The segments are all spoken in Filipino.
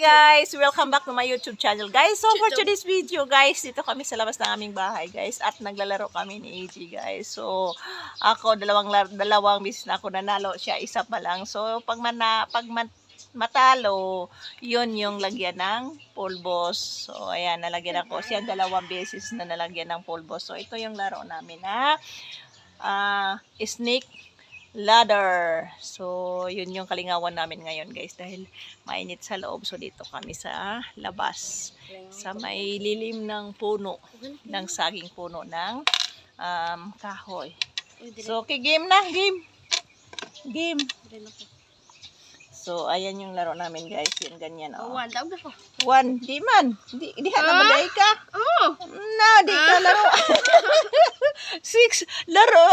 guys! Welcome back to my YouTube channel guys. So for today's video guys, dito kami sa labas ng aming bahay guys at naglalaro kami ni AG guys. So ako dalawang dalawang bis na ako nanalo, siya isa pa lang. So pag mana pag man- matalo, yun yung lagyan ng pulbos. So ayan, nalagyan ako siya dalawang beses na nalagyan ng pulbos. So ito yung laro namin na ah, snake ladder. So, yun yung kalingawan namin ngayon guys dahil mainit sa loob. So, dito kami sa labas. Sa may lilim ng puno, ng saging puno ng um, kahoy. So, okay, game na, game. Game. So, ayan yung laro namin guys. Yung ganyan, oh. One, daw ko. One, di man. Di, di ha na maday ka. Oh! Na, di ka laro. Six, laro.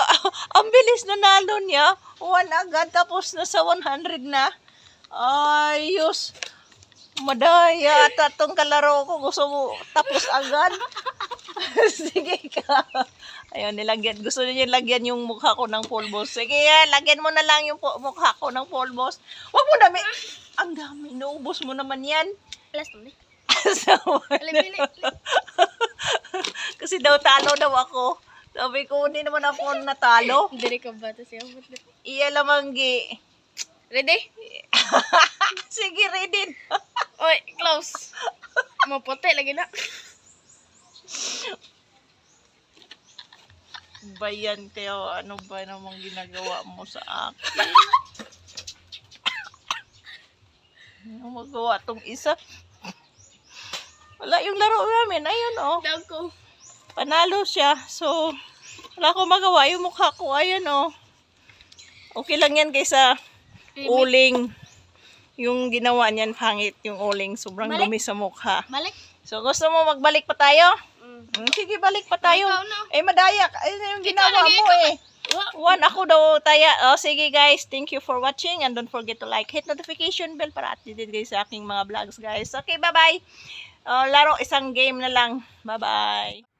Ang bilis na nalo niya. One agad, tapos na sa 100 na. Ayos. Madaya, tatong kalaro ko. Gusto mo tapos agad. Sige ka. Ayun, nilagyan. Gusto niya lagyan yung mukha ko ng pulbos. Sige, yan, lagyan mo na lang yung mukha ko ng pulbos. Huwag mo dami. Ang dami. Naubos mo naman yan. So, Alam, pili. kasi daw talo daw ako. Sabi ko, hindi naman ako natalo. Diri ka ba? Tapos yung Iya lamang gi. Ready? Sige, ready. Oy, close. Maputi lagi na. Bayan kayo, ano ba namang ginagawa mo sa akin? Ano magawa tong isa? Wala yung laro namin. Ayun oh. Daw ko. Panalo siya. So, wala ko magawa. Yung mukha ko, ayan oh. Okay lang yan kaysa uling. Yung ginawa niyan, pangit yung uling. Sobrang Balik. dumi sa mukha. Balik. So, gusto mo magbalik pa tayo? Mm. Mm, Sige, balik pa tayo. Eh, madayak. Ay, yung ginawa mo eh. One, ako daw taya. Oh, sige guys, thank you for watching and don't forget to like, hit notification bell para updated guys sa aking mga vlogs guys. Okay, bye-bye. Oh, laro isang game na lang. Bye-bye.